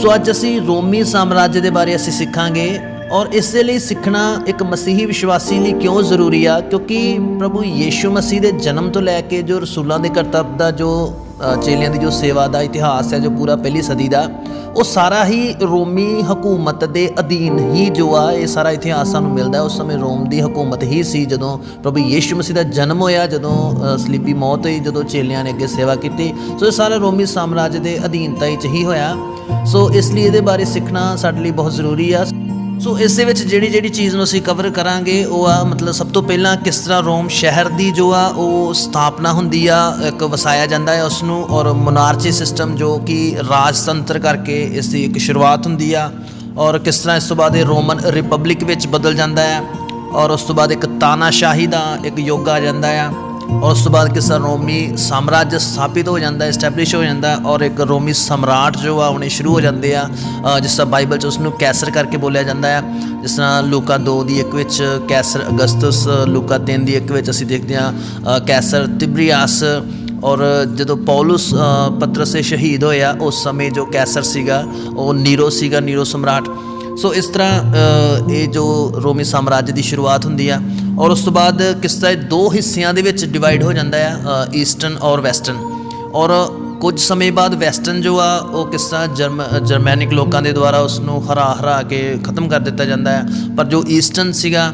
ਸੋ ਅੱਜ ਅਸੀਂ ਰੋਮੀ ਸਾਮਰਾਜ ਦੇ ਬਾਰੇ ਅਸੀਂ ਸਿੱਖਾਂਗੇ ਔਰ ਇਸ ਦੇ ਲਈ ਸਿੱਖਣਾ ਇੱਕ ਮਸੀਹੀ ਵਿਸ਼ਵਾਸੀ ਲਈ ਕਿਉਂ ਜ਼ਰੂਰੀ ਆ? ਕਿਉਂਕਿ ਪ੍ਰਭੂ ਯੀਸ਼ੂ ਮਸੀਹ ਦੇ ਜਨਮ ਤੋਂ ਲੈ ਕੇ ਜੋ ਰਸੂਲਾਂ ਦੇ ਕਰਤੱਵ ਦਾ ਜੋ ਚੇਲਿਆਂ ਦੀ ਜੋ ਸੇਵਾ ਦਾ ਇਤਿਹਾਸ ਹੈ, ਜੋ ਪੂਰਾ ਪਹਿਲੀ ਸਦੀ ਦਾ, ਉਹ ਸਾਰਾ ਹੀ ਰੋਮੀ ਹਕੂਮਤ ਦੇ ਅਧੀਨ ਹੀ ਜੋ ਆ, ਇਹ ਸਾਰਾ ਇਤਿਹਾਸ ਸਾਨੂੰ ਮਿਲਦਾ ਉਸ ਸਮੇਂ ਰੋਮ ਦੀ ਹਕੂਮਤ ਹੀ ਸੀ, ਜਦੋਂ ਪ੍ਰਭੂ ਯੀਸ਼ੂ ਮਸੀਹ ਦਾ ਜਨਮ ਹੋਇਆ, ਜਦੋਂ ਸਲੀਪੀ ਮੌਤ ਹੋਈ, ਜਦੋਂ ਚੇਲਿਆਂ ਨੇ ਅੱਗੇ ਸੇਵਾ ਕੀਤੀ। ਸੋ ਇਹ ਸਾਰਾ ਰੋਮੀ ਸਾਮਰਾਜ ਦੇ ਅਧੀਨਤਾ ਵਿੱਚ ਹੀ ਹੋਇਆ। ਸੋ ਇਸ ਲਈ ਇਹਦੇ ਬਾਰੇ ਸਿੱਖਣਾ ਸਾਡੇ ਲਈ ਬਹੁਤ ਜ਼ਰੂਰੀ ਆ। ਸੋ ਇਸ ਦੇ ਵਿੱਚ ਜਿਹੜੀ ਜਿਹੜੀ ਚੀਜ਼ ਨੂੰ ਅਸੀਂ ਕਵਰ ਕਰਾਂਗੇ, ਉਹ ਆ ਮਤਲਬ ਸਭ ਤੋਂ ਪਹਿਲਾਂ ਕਿਸ ਤਰ੍ਹਾਂ ਰੋਮ ਸ਼ਹਿਰ ਦੀ ਜੋ ਆ, ਉਹ ਸਥਾਪਨਾ ਹੁੰਦੀ ਆ, ਇੱਕ ਵਸਾਇਆ ਜਾਂਦਾ ਹੈ ਉਸ ਨੂੰ ਔਰ ਮੋਨਾਰਚੀ ਸਿਸਟਮ ਜੋ ਕਿ ਰਾਜਤੰਤਰ ਕਰਕੇ ਇਸ ਦੀ ਇੱਕ ਸ਼ੁਰੂਆਤ ਹੁੰਦੀ ਆ ਔਰ ਕਿਸ ਤਰ੍ਹਾਂ ਇਸ ਤੋਂ ਬਾਅਦ ਇਹ ਰੋਮਨ ਰਿਪਬਲਿਕ ਵਿੱਚ ਬਦਲ ਜਾਂਦਾ ਹੈ ਔਰ ਉਸ ਤੋਂ ਬਾਅਦ ਇੱਕ ਤਾਨਾਸ਼ਾਹੀ ਦਾ ਇੱਕ ਯੁੱਗ ਆ ਜਾਂਦਾ ਆ। ਔਰ ਉਸ ਤੋਂ ਬਾਅਦ ਕਿਸ ਤਰ੍ਹਾਂ ਰੋਮੀ ਸਾਮਰਾਜ ਸਥਾਪਿਤ ਹੋ ਜਾਂਦਾ ਹੈ ਐਸਟੈਬਲਿਸ਼ ਹੋ ਜਾਂਦਾ ਔਰ ਇੱਕ ਰੋਮੀ ਸਮਰਾਟ ਜੋ ਆ ਆਉਣੇ ਸ਼ੁਰੂ ਹੋ ਜਾਂਦੇ ਆ ਜਿਸ ਤਰ੍ਹਾਂ ਬਾਈਬਲ 'ਚ ਉਸ ਨੂੰ ਕੈਸਰ ਕਰਕੇ ਬੋਲਿਆ ਜਾਂਦਾ ਹੈ ਜਿਸ ਤਰ੍ਹਾਂ ਲੂਕਾ 2 ਦੀ ਇੱਕ ਵਿੱਚ ਕੈਸਰ ਅਗਸਤਸ ਲੂਕਾ 3 ਦੀ ਇੱਕ ਵਿੱਚ ਅਸੀਂ ਦੇਖਦੇ ਹਾਂ ਕੈਸਰ ਤਿਬਰੀਆਸ ਔਰ ਜਦੋਂ ਪੌਲਸ ਅ, ਪਤਰਸ ਸ਼ਹੀਦ ਹੋਇਆ ਉਸ ਸਮੇਂ ਜੋ ਕੈਸਰ ਸੀਗਾ ਉਹ ਨੀਰੋ ਸੀਗਾ ਨੀਰੋ ਸਮਰਾਟ। ਸੋ ਇਸ ਤਰ੍ਹਾਂ ਇਹ ਜੋ ਰੋਮੀ ਸਾਮਰਾਜ ਦੀ ਸ਼ੁਰੂਆਤ ਹੁੰਦੀ ਆ ਔਰ ਉਸ ਤੋਂ ਬਾਅਦ ਕਿਸ ਤਰ੍ਹਾਂ ਦੋ ਹਿੱਸਿਆਂ ਦੇ ਵਿੱਚ ਡਿਵਾਈਡ ਹੋ ਜਾਂਦਾ ਆ ਈਸਟਰਨ ਔਰ ਵੈਸਟਰਨ ਔਰ ਕੁਝ ਸਮੇਂ ਬਾਅਦ ਵੈਸਟਰਨ ਜੋ ਆ ਉਹ ਕਿਸ ਤਰ੍ਹਾਂ ਜਰਮ ਜਰਮੈਨਿਕ ਲੋਕਾਂ ਦੇ ਦੁਆਰਾ ਉਸ ਨੂੰ ਹਰਾ ਹਰਾ ਕੇ ਖਤਮ ਕਰ ਦਿੱਤਾ ਜਾਂਦਾ ਹੈ। ਪਰ ਜੋ ਈਸਟਰਨ ਸੀਗਾ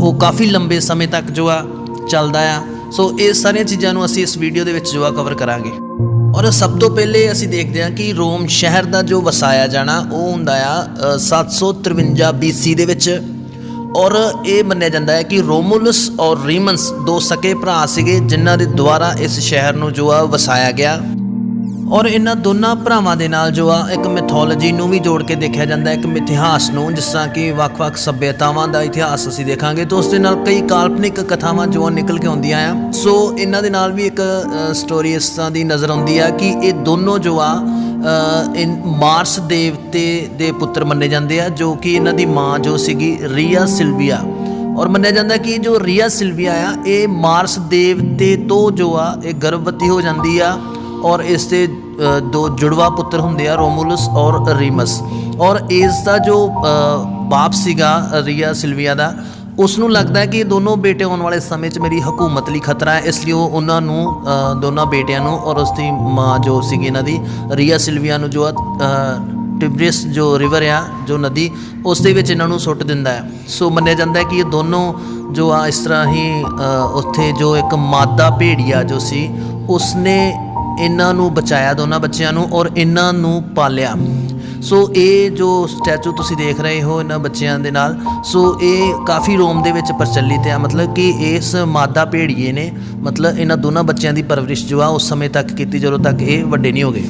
ਉਹ ਕਾਫੀ ਲੰਬੇ ਸਮੇਂ ਤੱਕ ਜੋ ਆ ਚੱਲਦਾ ਆ। ਸੋ ਇਹ ਸਾਰੀਆਂ ਚੀਜ਼ਾਂ ਨੂੰ ਅਸੀਂ ਇਸ ਵੀਡੀਓ ਦੇ ਵਿੱਚ ਜੋ ਆ ਕਵਰ ਕਰਾਂਗੇ। ਔਰ ਸਭ ਤੋਂ ਪਹਿਲੇ ਅਸੀਂ ਦੇਖਦੇ ਹਾਂ ਕਿ ਰੋਮ ਸ਼ਹਿਰ ਦਾ ਜੋ ਵਸਾਇਆ ਜਾਣਾ ਉਹ ਹੁੰਦਾ ਆ ਅ, 753 BC ਦੇ ਵਿੱਚ। ਔਰ ਇਹ ਮੰਨਿਆ ਜਾਂਦਾ ਹੈ ਕਿ ਰੋਮੂਲਸ ਔਰ ਰੀਮਨਸ ਦੋ ਸਕੇ ਭਰਾ ਸੀਗੇ, ਜਿਨ੍ਹਾਂ ਦੇ ਦੁਆਰਾ ਇਸ ਸ਼ਹਿਰ ਨੂੰ ਜੋ ਆ ਵਸਾਇਆ ਗਿਆ। ਔਰ ਇਹਨਾਂ ਦੋਨਾਂ ਭਰਾਵਾਂ ਦੇ ਨਾਲ ਜੋ ਆ, ਇੱਕ ਮੈਥੋਲੋਜੀ ਨੂੰ ਵੀ ਜੋੜ ਕੇ ਦੇਖਿਆ ਜਾਂਦਾ ਇੱਕ ਮਿਥਿਹਾਸ ਨੂੰ, ਜਿਸ ਤਰ੍ਹਾਂ ਕਿ ਵੱਖ-ਵੱਖ ਸੱਭਿਅਤਾਵਾਂ ਦਾ ਇਤਿਹਾਸ ਅਸੀਂ ਦੇਖਾਂਗੇ। ਤਾਂ ਉਸ ਦੇ ਨਾਲ ਕਈ ਕਾਲਪਨਿਕ ਕਥਾਵਾਂ ਜੋ ਆ ਨਿਕਲ ਕੇ ਆਉਂਦੀਆਂ ਆ। ਸੋ ਇਹਨਾਂ ਦੇ ਨਾਲ ਵੀ ਇੱਕ ਸਟੋਰੀ ਇਸ ਤਰ੍ਹਾਂ ਦੀ ਨਜ਼ਰ ਆਉਂਦੀ ਆ ਕਿ ਇਹ ਦੋਨੋਂ ਜੋ ਆ ਇਨ, ਮਾਰਸ ਦੇਵਤੇ ਦੇ ਪੁੱਤਰ ਮੰਨੇ ਜਾਂਦੇ ਆ, ਜੋ ਕਿ ਇਹਨਾਂ ਦੀ ਮਾਂ ਜੋ ਸੀਗੀ ਰੀਆ ਸਿਲਵੀਆ। ਔਰ ਮੰਨਿਆ ਜਾਂਦਾ ਕਿ ਜੋ ਰੀਆ ਸਿਲਵੀਆ ਆ, ਇਹ ਮਾਰਸ ਦੇਵਤੇ ਤੋਂ ਜੋ ਆ, ਇਹ ਗਰਭਵਤੀ ਹੋ ਜਾਂਦੀ ਆ, ਔਰ ਇਸ ਦੇ ਦੋ ਜੁੜਵਾ ਪੁੱਤਰ ਹੁੰਦੇ ਆ ਰੋਮੂਲਸ ਔਰ ਰੀਮਸ। ਔਰ ਇਸ ਦਾ ਜੋ ਬਾਪ ਸੀਗਾ ਰੀਆ ਸਿਲਵੀਆ ਦਾ ਉਸ ਨੂੰ ਲੱਗਦਾ ਹੈ ਕਿ ਇਹ ਦੋਨੋਂ ਬੇਟੇ ਆਉਣ ਵਾਲੇ ਸਮੇਂ 'ਚ ਮੇਰੀ ਹਕੂਮਤ ਲਈ ਖਤਰਾ ਹੈ ਇਸ ਲਈ ਉਹ ਉਹਨਾਂ ਨੂੰ ਦੋਨਾਂ ਬੇਟਿਆਂ ਨੂੰ ਔਰ ਉਸ ਦੀ ਮਾਂ ਜੋ ਸੀਗੀ ਇਹਨਾਂ ਦੀ ਰੀਆ ਸਿਲਵੀਆ ਨੂੰ ਜੋ ਆ, ਅ, ਜੋ ਰਿਵਰ ਆ ਜੋ ਨਦੀ ਉਸ ਦੇ ਵਿੱਚ ਇਹਨਾਂ ਨੂੰ ਸੁੱਟ ਦਿੰਦਾ ਹੈ। ਸੋ ਮੰਨਿਆ ਜਾਂਦਾ ਹੈ ਕਿ ਇਹ ਦੋਨੋਂ ਜੋ ਆ ਇਸ ਤਰ੍ਹਾਂ ਹੀ ਉੱਥੇ ਜੋ ਇੱਕ ਮਾਦਾ ਭੇੜੀਆ ਜੋ ਸੀ ਉਸਨੇ ਇਹਨਾਂ ਨੂੰ ਬਚਾਇਆ ਦੋਨਾਂ ਬੱਚਿਆਂ ਨੂੰ ਔਰ ਇਹਨਾਂ ਨੂੰ ਪਾਲਿਆ। ਸੋ ਇਹ ਜੋ ਸਟੈਚੂ ਤੁਸੀਂ ਦੇਖ ਰਹੇ ਹੋ ਇਹਨਾਂ ਬੱਚਿਆਂ ਦੇ ਨਾਲ, ਸੋ ਇਹ ਕਾਫੀ ਰੋਮ ਦੇ ਵਿੱਚ ਪ੍ਰਚਲਿਤ ਹੈ। ਮਤਲਬ ਕਿ ਇਸ ਮਾਦਾ ਭੇੜੀਏ ਨੇ, ਮਤਲਬ ਇਹਨਾਂ ਦੋਨਾਂ ਬੱਚਿਆਂ ਦੀ ਪਰਵਰਿਸ਼ ਜੋ ਆ, ਉਸ ਸਮੇਂ ਤੱਕ ਕੀਤੀ, ਜਦੋਂ ਤੱਕ ਇਹ ਵੱਡੇ ਨਹੀਂ ਹੋ ਗਏ।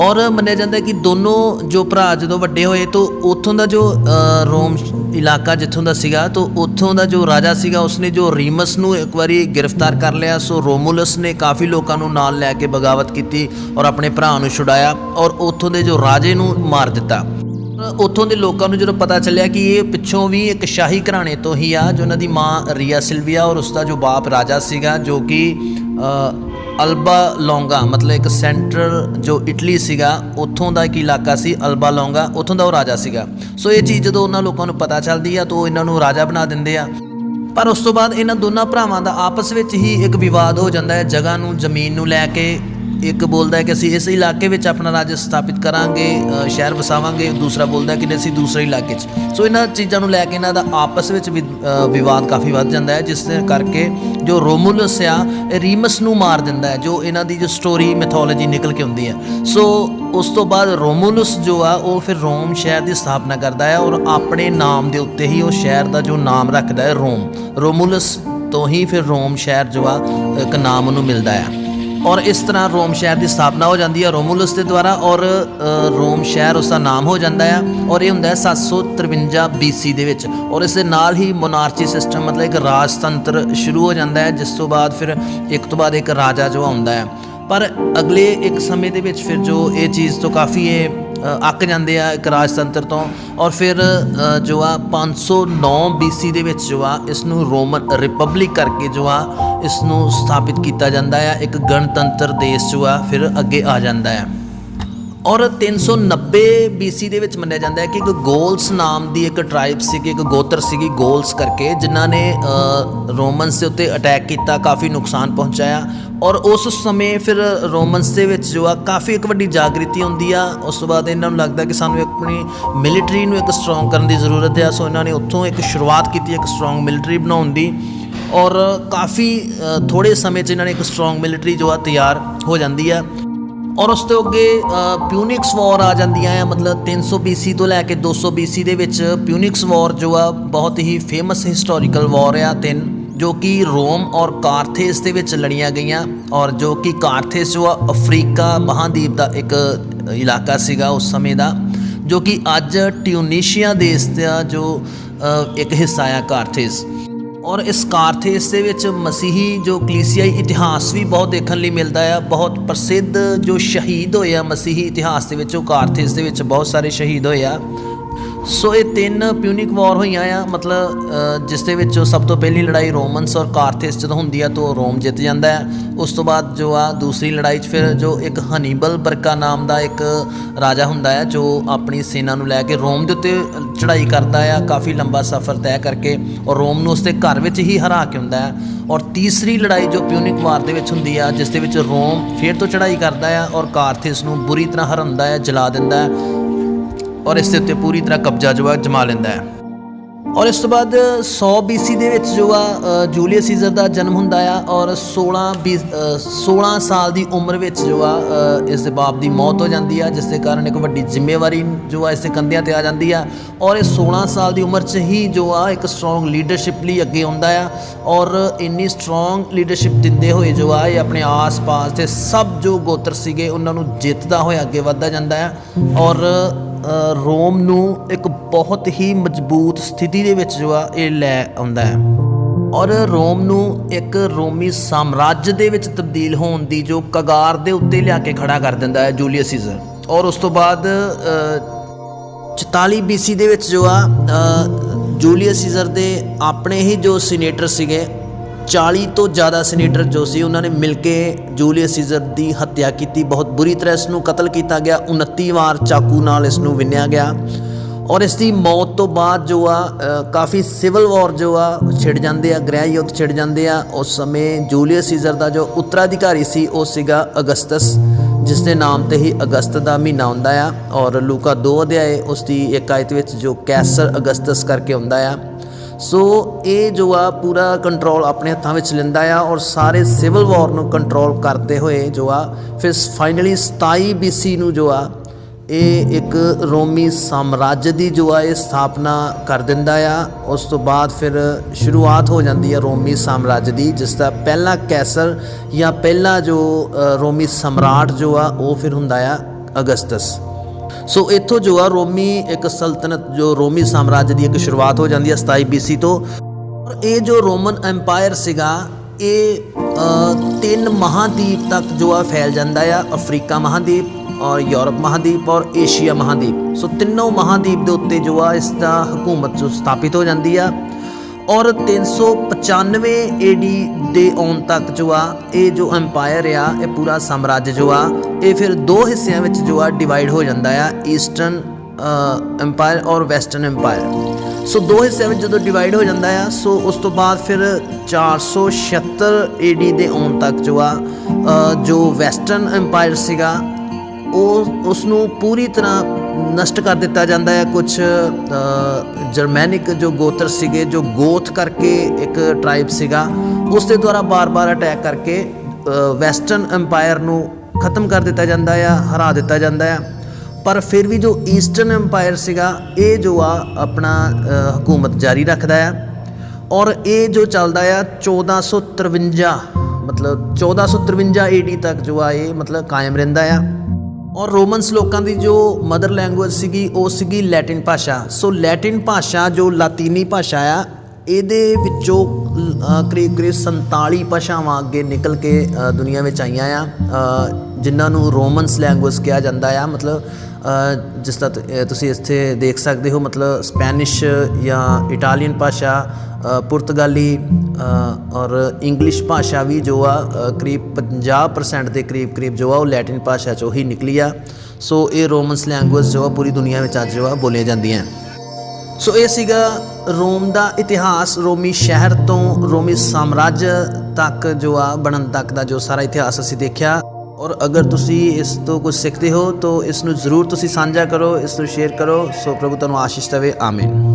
ਔਰ ਮੰਨਿਆ ਜਾਂਦਾ ਕਿ ਦੋਨੋਂ ਜੋ ਭਰਾ ਜਦੋਂ ਵੱਡੇ ਹੋਏ, ਤਾਂ ਉੱਥੋਂ ਦਾ ਜੋ ਰੋਮ ਇਲਾਕਾ ਜਿੱਥੋਂ ਦਾ ਸੀਗਾ, ਤਾਂ ਉੱਥੋਂ ਦਾ ਜੋ ਰਾਜਾ ਸੀਗਾ, ਉਸਨੇ ਜੋ ਰੀਮਸ ਨੂੰ ਇੱਕ ਵਾਰੀ ਗ੍ਰਿਫਤਾਰ ਕਰ ਲਿਆ, ਸੋ ਰੋਮੂਲਸ ਨੇ ਕਾਫੀ ਲੋਕਾਂ ਨੂੰ ਨਾਲ ਲੈ ਕੇ ਬਗਾਵਤ ਕੀਤੀ ਔਰ ਆਪਣੇ ਭਰਾ ਨੂੰ ਛੁਡਾਇਆ ਔਰ ਉੱਥੋਂ ਦੇ ਜੋ ਰਾਜੇ ਨੂੰ ਮਾਰ ਦਿੱਤਾ। ਉੱਥੋਂ ਦੇ ਲੋਕਾਂ ਨੂੰ ਜਦੋਂ ਪਤਾ ਚੱਲਿਆ ਕਿ ਇਹ ਪਿੱਛੋਂ ਵੀ ਇੱਕ ਸ਼ਾਹੀ ਘਰਾਣੇ ਤੋਂ ਹੀ ਆ, ਜੋ ਉਹਨਾਂ ਦੀ ਮਾਂ ਰੀਆ ਸਿਲਵੀਆ ਔਰ ਉਸਦਾ ਜੋ ਬਾਪ ਰਾਜਾ ਸੀਗਾ, ਜੋ ਕਿ ਅਲਬਾ ਲੌਂਗਾ, ਮਤਲਬ ਇੱਕ ਸੈਂਟਰਲ ਜੋ ਇਟਲੀ ਸੀਗਾ, ਉੱਥੋਂ ਦਾ ਇੱਕ ਇਲਾਕਾ ਸੀ ਅਲਬਾ ਲੌਂਗਾ, ਉੱਥੋਂ ਦਾ ਉਹ ਰਾਜਾ ਸੀਗਾ। ਸੋ ਇਹ ਚੀਜ਼ ਜਦੋਂ ਉਹਨਾਂ ਲੋਕਾਂ ਨੂੰ ਪਤਾ ਚੱਲਦੀ ਆ, ਤਾਂ ਉਹ ਇਹਨਾਂ ਨੂੰ ਰਾਜਾ ਬਣਾ ਦਿੰਦੇ ਆ। ਪਰ ਉਸ ਤੋਂ ਬਾਅਦ ਇਹਨਾਂ ਦੋਨਾਂ ਭਰਾਵਾਂ ਦਾ ਆਪਸ ਵਿੱਚ ਹੀ ਇੱਕ ਵਿਵਾਦ ਹੋ ਜਾਂਦਾ ਹੈ। ਜਗ੍ਹਾ ਨੂੰ, ਜ਼ਮੀਨ ਨੂੰ ਲੈ ਕੇ ਇੱਕ ਬੋਲਦਾ ਹੈ ਕਿ ਅਸੀਂ ਇਸ ਇਲਾਕੇ ਵਿੱਚ ਆਪਣਾ ਰਾਜ ਸਥਾਪਿਤ ਕਰਾਂਗੇ ਸ਼ਹਿਰ ਵਸਾਵਾਂਗੇ, ਦੂਸਰਾ ਬੋਲਦਾ ਹੈ ਕਿ ਅਸੀਂ ਦੂਸਰੇ ਇਲਾਕੇ 'ਚ। ਸੋ ਇਹਨਾਂ ਚੀਜ਼ਾਂ ਨੂੰ ਲੈ ਕੇ ਇਹਨਾਂ ਦਾ ਆਪਸ ਵਿੱਚ ਵਿ- ਵਿਵਾਦ ਕਾਫੀ ਵੱਧ ਜਾਂਦਾ ਹੈ, ਜਿਸ ਦੇ ਕਰਕੇ ਜੋ ਰੋਮੂਲਸ ਆ ਰੀਮਸ ਨੂੰ ਮਾਰ ਦਿੰਦਾ ਹੈ, ਜੋ ਇਹਨਾਂ ਦੀ ਜੋ ਸਟੋਰੀ ਮੈਥੋਲੋਜੀ ਨਿਕਲ ਕੇ ਹੁੰਦੀ ਹੈ। ਸੋ ਉਸ ਤੋਂ ਬਾਅਦ ਰੋਮੂਲਸ ਜੋ ਆ, ਉਹ ਫਿਰ ਰੋਮ ਸ਼ਹਿਰ ਦੀ ਸਥਾਪਨਾ ਕਰਦਾ ਹੈ ਔਰ ਆਪਣੇ ਨਾਮ ਦੇ ਉੱਤੇ ਹੀ ਉਹ ਸ਼ਹਿਰ ਦਾ ਜੋ ਨਾਮ ਰੱਖਦਾ ਹੈ ਰੋਮ। ਰੋਮੂਲਸ ਤੋਂ ਹੀ ਫਿਰ ਰੋਮ ਸ਼ਹਿਰ ਜੋ ਆ, ਇੱਕ ਨਾਮ ਉਹਨੂੰ ਮਿਲਦਾ ਹੈ। ਔਰ ਇਸ ਤਰ੍ਹਾਂ ਰੋਮ ਸ਼ਹਿਰ ਦੀ ਸਥਾਪਨਾ ਹੋ ਜਾਂਦੀ ਹੈ, ਰੋਮੂਲਸ ਦੇ ਦੁਆਰਾ ਔਰ ਰੋਮ ਸ਼ਹਿਰ ਉਸ ਦਾ ਨਾਮ ਹੋ ਜਾਂਦਾ ਹੈ ਔਰ ਇਹ ਹੁੰਦਾ ਹੈ 753 BC ਦੇ ਵਿੱਚ ਔਰ ਇਸ ਦੇ ਨਾਲ ਹੀ ਮੋਨਾਰਚੀ ਸਿਸਟਮ ਮਤਲਬ ਇੱਕ ਰਾਜਤੰਤਰ ਸ਼ੁਰੂ ਹੋ ਜਾਂਦਾ ਹੈ, ਜਿਸ ਤੋਂ ਬਾਅਦ ਫਿਰ ਇੱਕ ਤੋਂ ਬਾਅਦ ਇੱਕ ਰਾਜਾ ਜੋ ਆਉਂਦਾ ਹੈ। ਪਰ ਅਗਲੇ ਇੱਕ ਸਮੇਂ ਦੇ ਵਿੱਚ ਫਿਰ ਜੋ ਇਹ ਚੀਜ਼ ਤੋਂ ਕਾਫੀ ਇਹ ਅੱਕ ਜਾਂਦੇ ਆ ਇੱਕ ਰਾਜਤੰਤਰ ਤੋਂ। ਔਰ ਫਿਰ ਜੋ ਆ 509 BC ਦੇ ਵਿੱਚ ਜੋ ਆ ਇਸ ਨੂੰ ਰੋਮਨ ਰਿਪਬਲਿਕ ਕਰਕੇ ਜੋ ਆ ਇਸ ਨੂੰ ਸਥਾਪਿਤ ਕੀਤਾ ਜਾਂਦਾ ਆ। ਇੱਕ ਗਣਤੰਤਰ ਦੇਸ਼ ਜੋ ਆ, ਫਿਰ ਅੱਗੇ ਆ ਜਾਂਦਾ ਆ। ਔਰ 390 BC ਦੇ ਵਿੱਚ ਮੰਨਿਆ ਜਾਂਦਾ ਹੈ ਕਿ ਇੱਕ ਗੋਲਸ ਨਾਮ ਦੀ ਇੱਕ ਟ੍ਰਾਈਬ ਸੀਗੀ ਇੱਕ ਗੋਤਰ ਸੀਗੀ ਗੋਲਸ ਕਰਕੇ ਜਿਨ੍ਹਾਂ ਨੇ ਰੋਮਨਸ ਦੇ ਉੱਤੇ ਅਟੈਕ ਕੀਤਾ ਕਾਫੀ ਨੁਕਸਾਨ ਪਹੁੰਚਾਇਆ ਔਰ ਉਸ ਸਮੇਂ ਫਿਰ ਰੋਮਨਸ ਦੇ ਵਿੱਚ ਜੋ ਆ ਕਾਫੀ ਇੱਕ ਵੱਡੀ ਜਾਗ੍ਰਿਤੀ ਹੁੰਦੀ ਆ। ਉਸ ਤੋਂ ਬਾਅਦ ਇਹਨਾਂ ਨੂੰ ਲੱਗਦਾ ਕਿ ਸਾਨੂੰ ਆਪਣੀ ਮਿਲਟਰੀ ਨੂੰ ਇੱਕ ਸਟਰੋਂਗ ਕਰਨ ਦੀ ਜ਼ਰੂਰਤ ਹੈ ਸੋ ਇਹਨਾਂ ਨੇ ਉੱਥੋਂ ਇੱਕ ਸ਼ੁਰੂਆਤ ਕੀਤੀ ਇੱਕ ਸਟਰੋਂਗ ਮਿਲਟਰੀ ਬਣਾਉਣ ਦੀ ਔਰ ਕਾਫੀ ਅ, ਥੋੜੇ ਸਮੇਂ 'ਚ ਇਹਨਾਂ ਨੇ ਇੱਕ ਸਟਰੋਂਗ ਮਿਲਟਰੀ ਜੋ ਆ ਤਿਆਰ ਹੋ ਜਾਂਦੀ ਆ। ਔਰ ਉਸ ਤੋਂ ਅੱਗੇ ਪਿਊਨਿਕਸ ਵਾਰ ਆ ਜਾਂਦੀਆਂ ਆ, ਮਤਲਬ 300 BC ਤੋਂ ਲੈ ਕੇ 200 BC ਦੇ ਵਿੱਚ ਪਿਊਨਿਕਸ ਵਾਰ ਜੋ ਆ, ਬਹੁਤ ਹੀ ਫੇਮਸ ਹਿਸਟੋਰੀਕਲ ਵਾਰ ਆ ਤਿੰਨ, ਜੋ ਕਿ ਰੋਮ ਔਰ ਕਾਰਥੇਸ ਦੇ ਵਿੱਚ ਲੜੀਆਂ ਗਈਆਂ ਔਰ ਜੋ ਕਿ ਕਾਰਥੇਸ ਜੋ ਆ, ਅਫਰੀਕਾ ਮਹਾਦੀਪ ਦਾ ਇੱਕ ਇਲਾਕਾ ਸੀਗਾ ਉਸ ਸਮੇਂ ਦਾ, ਜੋ ਕਿ ਅੱਜ ਟਿਊਨੀਸ਼ੀਆ ਦੇਸ਼ ਦਾ ਜੋ ਇੱਕ ਹਿੱਸਾ ਆ ਕਾਰਥੇਸ। ਔਰ ਇਸ ਕਾਰਥੇਸ ਦੇ ਵਿੱਚ ਮਸੀਹੀ ਜੋ ਕਲੀਸਿਆਈ ਇਤਿਹਾਸ ਵੀ ਬਹੁਤ ਦੇਖਣ ਲਈ ਮਿਲਦਾ ਆ, ਬਹੁਤ ਪ੍ਰਸਿੱਧ ਜੋ ਸ਼ਹੀਦ ਹੋਏ ਆ ਮਸੀਹੀ ਇਤਿਹਾਸ ਦੇ ਵਿੱਚ, ਉਹ ਕਾਰਥੇਸ ਦੇ ਵਿੱਚ ਬਹੁਤ ਸਾਰੇ ਸ਼ਹੀਦ ਹੋਏ ਆ। ਸੋ ਇਹ ਤਿੰਨ ਪਿਊਨਿਕ ਵਾਰ ਹੋਈਆਂ ਆ। ਮਤਲਬ ਜਿਸ ਦੇ ਵਿੱਚ ਸਭ ਤੋਂ ਪਹਿਲੀ ਲੜਾਈ ਰੋਮਨਸ ਔਰ ਕਾਰਥੇਸ, ਜਦੋਂ ਹੁੰਦੀ ਆ, ਤਾਂ ਰੋਮ ਜਿੱਤ ਜਾਂਦਾ ਹੈ। ਉਸ ਤੋਂ ਬਾਅਦ ਜੋ ਆ ਦੂਸਰੀ ਲੜਾਈ 'ਚ ਫਿਰ ਜੋ ਇੱਕ ਹਨੀਬਲ ਬਰਕਾ ਨਾਮ ਦਾ ਇੱਕ ਰਾਜਾ ਹੁੰਦਾ ਹੈ, ਜੋ ਆਪਣੀ ਸੈਨਾ ਨੂੰ ਲੈ ਕੇ ਰੋਮ ਦੇ ਉੱਤੇ ਚੜ੍ਹਾਈ ਕਰਦਾ ਆ, ਕਾਫੀ ਲੰਬਾ ਸਫ਼ਰ ਤੈਅ ਕਰਕੇ ਔਰ ਰੋਮ ਨੂੰ ਉਸਦੇ ਘਰ ਵਿੱਚ ਹੀ ਹਰਾ ਕੇ ਹੁੰਦਾ ਹੈ। ਔਰ ਤੀਸਰੀ ਲੜਾਈ ਜੋ ਪਿਊਨਿਕ ਵਾਰ ਦੇ ਵਿੱਚ ਹੁੰਦੀ ਆ, ਜਿਸ ਦੇ ਵਿੱਚ ਰੋਮ ਫੇਰ ਤੋਂ ਚੜ੍ਹਾਈ ਕਰਦਾ ਆ ਔਰ ਕਾਰਥੇਸ ਨੂੰ ਬੁਰੀ ਤਰ੍ਹਾਂ ਹਰਾਉਂਦਾ ਹੈ ਜਲਾ ਦਿੰਦਾ ਹੈ। ਔਰ ਇਸ ਦੇ ਉੱਤੇ ਪੂਰੀ ਤਰ੍ਹਾਂ ਕਬਜ਼ਾ ਜੋ ਆ ਜਮਾ ਲੈਂਦਾ ਹੈ। ਔਰ ਇਸ ਤੋਂ ਬਾਅਦ 100 BC ਦੇ ਵਿੱਚ ਜੋ ਆ ਅ, ਜੂਲੀਅਸ ਸੀਜ਼ਰ ਦਾ ਜਨਮ ਹੁੰਦਾ ਆ ਔਰ 16 ਬੀ- ਅ, 16 ਸਾਲ ਦੀ ਉਮਰ ਵਿੱਚ ਜੋ ਆ ਇਸ ਦੇ ਬਾਪ ਦੀ ਮੌਤ ਹੋ ਜਾਂਦੀ ਆ ਜਿਸ ਦੇ ਕਾਰਨ ਇੱਕ ਵੱਡੀ ਜ਼ਿੰਮੇਵਾਰੀ ਜੋ ਆ ਇਸ ਦੇ ਕੰਧਿਆਂ ਤੇ ਆ ਜਾਂਦੀ ਆ। ਔਰ ਇਹ 16 ਸਾਲ ਦੀ ਉਮਰ 'ਚ ਹੀ ਜੋ ਆ ਇੱਕ ਸਟਰੋਂਗ ਲੀਡਰਸ਼ਿਪ ਲਈ ਅੱਗੇ ਆਉਂਦਾ ਆ ਔਰ ਇੰਨੀ ਸਟਰੋਂਗ ਲੀਡਰਸ਼ਿਪ ਦਿੰਦੇ ਹੋਏ ਜੋ ਆ ਇਹ ਆਪਣੇ ਆਸ-ਪਾਸ ਦੇ ਸਭ ਜੋ ਗੋਤਰ ਸੀਗੇ ਉਹਨਾਂ ਨੂੰ ਜਿੱਤਦਾ ਹੋਇਆ ਅੱਗੇ ਵੱਧਦਾ ਜਾਂਦਾ ਆ। ਔਰ ਰੋਮ ਨੂੰ ਇੱਕ ਬਹੁਤ ਹੀ ਮਜ਼ਬੂਤ ਸਥਿਤੀ ਦੇ ਵਿੱਚ ਜੋ ਆ ਇਹ ਲੈ ਆਉਂਦਾ ਹੈ। ਔਰ ਰੋਮ ਨੂੰ ਇੱਕ ਰੋਮੀ ਸਾਮਰਾਜ ਦੇ ਵਿੱਚ ਤਬਦੀਲ ਹੋਣ ਦੀ ਜੋ ਕਗਾਰ ਦੇ ਉੱਤੇ ਲਿਆ ਕੇ ਖੜਾ ਕਰ ਦਿੰਦਾ ਹੈ ਜੂਲੀਅਸ ਸੀਜ਼ਰ। ਔਰ ਉਸ ਤੋਂ ਬਾਅਦ ਅ, 44 BC ਦੇ ਵਿੱਚ ਜੋ ਆ ਅ, ਜੂਲੀਅਸ ਸੀਜ਼ਰ ਦੇ ਆਪਣੇ ਹੀ ਜੋ ਸੀਨੇਟਰ ਸੀਗੇ 40 ਤੋਂ ਜ਼ਿਆਦਾ ਸੀਨੇਟਰ ਜੋ ਸੀ, ਉਹਨਾਂ ਨੇ ਮਿਲ ਕੇ ਜੂਲੀਅਸ ਸੀਜ਼ਰ ਦੀ ਹੱਤਿਆ ਕੀਤੀ। ਬਹੁਤ ਬੁਰੀ ਤਰ੍ਹਾਂ ਇਸ ਨੂੰ ਕਤਲ ਕੀਤਾ ਗਿਆ। 29 ਵਾਰ ਚਾਕੂ ਨਾਲ ਇਸ ਨੂੰ ਵਿੰਨਿਆ ਗਿਆ। ਔਰ ਇਸ ਦੀ ਮੌਤ ਤੋਂ ਬਾਅਦ ਜੋ ਆ ਕਾਫੀ ਸਿਵਲ ਵਾਰ ਜੋ ਆ ਛਿੜ ਜਾਂਦੇ ਆ, ਗ੍ਰਹਿ ਯੁੱਧ ਛਿੜ ਜਾਂਦੇ ਆ। ਉਸ ਸਮੇਂ ਜੂਲੀਅਸ ਸੀਜ਼ਰ ਦਾ ਜੋ ਉੱਤਰਾਧਿਕਾਰੀ ਸੀ, ਉਹ ਸੀਗਾ ਅਗਸਤਸ ਜਿਸ ਦੇ ਨਾਮ ਤੇ ਹੀ ਅਗਸਤ ਦਾ ਮਹੀਨਾ ਹੁੰਦਾ ਆ। ਔਰ ਲੂਕਾ 2 ਅਧਿਆਏ ਉਸ ਦੀ ਇੱਕ ਆਇਤ ਵਿੱਚ ਜੋ ਕੈਸਰ ਅਗਸਤਸ ਕਰਕੇ ਹੁੰਦਾ ਆ। ਸੋ ਇਹ ਜੋ ਆ ਪੂਰਾ ਕੰਟਰੋਲ ਆਪਣੇ ਹੱਥਾਂ ਵਿੱਚ ਲੈਂਦਾ ਆ ਔਰ ਸਾਰੇ ਸਿਵਲ ਵਾਰ ਨੂੰ ਕੰਟਰੋਲ ਕਰਦੇ ਹੋਏ ਜੋ ਆ, ਫਿਰ ਫਾਈਨਲੀ 27 BC ਨੂੰ ਜੋ ਆ, ਇਹ ਇੱਕ ਰੋਮੀ ਸਾਮਰਾਜ ਦੀ ਜੋ ਆ, ਇਹ ਸਥਾਪਨਾ ਕਰ ਦਿੰਦਾ ਆ। ਉਸ ਤੋਂ ਬਾਅਦ ਫਿਰ ਸ਼ੁਰੂਆਤ ਹੋ ਜਾਂਦੀ ਆ ਰੋਮੀ ਸਾਮਰਾਜ ਦੀ, ਜਿਸ ਦਾ ਪਹਿਲਾ ਕੈਸਰ ਜਾਂ ਪਹਿਲਾ ਜੋ ਰੋਮੀ ਸਮਰਾਟ ਜੋ ਆ, ਉਹ ਫਿਰ ਹੁੰਦਾ ਆ ਅਗਸਤਸ। ਸੋ ਇੱਥੋਂ ਜੋ ਆ ਰੋਮੀ ਇੱਕ ਸਲਤਨਤ, ਜੋ ਰੋਮੀ ਸਾਮਰਾਜ ਦੀ ਇੱਕ ਸ਼ੁਰੂਆਤ ਹੋ ਜਾਂਦੀ ਹੈ 27 BC ਤੋਂ। ਔਰ ਇਹ ਜੋ ਰੋਮਨ ਐਮਪਾਇਰ ਸੀਗਾ, ਇਹ ਤਿੰਨ ਮਹਾਦੀਪ ਤੱਕ ਜੋ ਆ ਫੈਲ ਜਾਂਦਾ ਆ, ਅਫਰੀਕਾ ਮਹਾਦੀਪ ਔਰ ਯੂਰਪ ਮਹਾਦੀਪ ਔਰ ਏਸ਼ੀਆ ਮਹਾਦੀਪ। ਸੋ ਤਿੰਨੋਂ ਮਹਾਦੀਪ ਦੇ ਉੱਤੇ ਜੋ ਆ ਇਸ ਦਾ ਹਕੂਮਤ ਜੋ ਸਥਾਪਿਤ ਹੋ ਜਾਂਦੀ ਆ। ਔਰ 395 AD ਦੇ ਆਉਣ ਤੱਕ ਜੋ ਆ, ਇਹ ਜੋ ਐਮਪਾਇਰ ਆ, ਇਹ ਪੂਰਾ ਸਾਮਰਾਜ ਜੋ ਆ, ਇਹ ਫਿਰ ਦੋ ਹਿੱਸਿਆਂ ਵਿੱਚ ਜੋ ਆ ਡਿਵਾਈਡ ਹੋ ਜਾਂਦਾ ਆ ਈਸਟਰਨ ਐਮਪਾਇਰ ਔਰ ਵੈਸਟਰਨ ਐਮਪਾਇਰ ਸੋ ਦੋ ਹਿੱਸਿਆਂ ਵਿੱਚ ਜਦੋਂ ਡਿਵਾਈਡ ਹੋ ਜਾਂਦਾ ਆ, ਸੋ ਉਸ ਤੋਂ ਬਾਅਦ ਫਿਰ 476 AD ਦੇ ਆਉਣ ਤੱਕ ਜੋ ਆ ਜੋ ਵੈਸਟਰਨ ਐਮਪਾਇਰ ਸੀਗਾ, ਉਹ ਉਸ ਨੂੰ ਪੂਰੀ ਤਰ੍ਹਾਂ ਨਸ਼ਟ ਕਰ ਦਿੱਤਾ ਜਾਂਦਾ ਹੈ। ਕੁਝ ਜਰਮੈਨਿਕ ਜੋ ਗੋਤਰ ਸੀਗੇ, ਜੋ ਗੋਥ ਕਰਕੇ ਇੱਕ ਟ੍ਰਾਈਬ ਸੀਗਾ ਉਸ ਦੇ ਦੁਆਰਾ ਬਾਰ-ਬਾਰ ਅਟੈਕ ਕਰਕੇ ਵੈਸਟਰਨ ਐਮਪਾਇਰ ਨੂੰ ਖਤਮ ਕਰ ਦਿੱਤਾ ਜਾਂਦਾ ਹੈ, ਹਰਾ ਦਿੱਤਾ ਜਾਂਦਾ ਹੈ। ਪਰ ਫਿਰ ਵੀ ਜੋ ਈਸਟਰਨ ਐਮਪਾਇਰ ਸੀਗਾ, ਇਹ ਜੋ ਆ, ਆਪਣਾ ਹਕੂਮਤ ਜਾਰੀ ਰੱਖਦਾ ਹੈ। ਔਰ ਇਹ ਜੋ ਚੱਲਦਾ ਆ 1453 ਮਤਲਬ 1453 ਏਡੀ ਤੱਕ ਜੋ ਆ, ਇਹ ਮਤਲਬ ਕਾਇਮ ਰਹਿੰਦਾ ਆ। ਔਰ ਰੋਮਨਸ ਲੋਕਾਂ ਦੀ ਜੋ ਮਦਰ ਲੈਂਗੁਏਜ ਸੀਗੀ, ਉਹ ਸੀਗੀ ਲੈਟਿਨ ਭਾਸ਼ਾ। ਸੋ ਲੈਟਿਨ ਭਾਸ਼ਾ, ਜੋ ਲਾਤੀਨੀ ਭਾਸ਼ਾ ਆ ਇਹਦੇ ਵਿੱਚੋਂ ਕਰੀਬ ਕਰੀਬ 47 ਭਾਸ਼ਾਵਾਂ ਅੱਗੇ ਨਿਕਲ ਕੇ ਦੁਨੀਆ ਵਿੱਚ ਆਈਆਂ ਆ। ਜਿਨ੍ਹਾਂ ਨੂੰ ਰੋਮਨਸ ਲੈਂਗੁਏਜ ਕਿਹਾ ਜਾਂਦਾ ਆ। ਮਤਲਬ ਜਿਸ ਤਰ੍ਹਾਂ ਤੁਸੀਂ ਇੱਥੇ ਦੇਖ ਸਕਦੇ ਹੋ, ਮਤਲਬ ਸਪੈਨਿਸ਼ ਜਾਂ ਇਟਾਲੀਅਨ ਭਾਸ਼ਾ ਪੁਰਤਗਾਲੀ ਔਰ ਇੰਗਲਿਸ਼ ਭਾਸ਼ਾ ਵੀ ਜੋ ਆ ਕਰੀਬ 50% ਦੇ ਕਰੀਬ ਕਰੀਬ ਜੋ ਆ, ਉਹ ਲੈਟਿਨ ਭਾਸ਼ਾ ਚੋਂ ਹੀ ਨਿਕਲੀ ਆ। ਸੋ ਇਹ ਰੋਮਨਸ ਲੈਂਗੁਏਜ ਜੋ ਆ, ਪੂਰੀ ਦੁਨੀਆ ਵਿੱਚ ਅੱਜ ਜੋ ਆ, ਬੋਲੀਆਂ ਜਾਂਦੀਆਂ। ਸੋ ਇਹ ਸੀਗਾ ਰੋਮ ਦਾ ਇਤਿਹਾਸ, ਰੋਮੀ ਸ਼ਹਿਰ ਤੋਂ ਰੋਮੀ ਸਾਮਰਾਜ ਤੱਕ ਜੋ ਆ ਬਣਨ ਤੱਕ ਦਾ ਜੋ ਸਾਰਾ ਇਤਿਹਾਸ ਅਸੀਂ ਦੇਖਿਆ। ਔਰ ਅਗਰ ਤੁਸੀਂ ਇਸ ਤੋਂ ਕੁਝ ਸਿੱਖਦੇ ਹੋ, ਤਾਂ ਇਸ ਨੂੰ ਜ਼ਰੂਰ ਤੁਸੀਂ ਸਾਂਝਾ ਕਰੋ, ਇਸ ਨੂੰ ਸ਼ੇਅਰ ਕਰੋ। ਸੋ ਪ੍ਰਭੂ ਤੁਹਾਨੂੰ ਆਸ਼ੀਸ਼ ਦੇਵੇ, ਆਮੀਨ।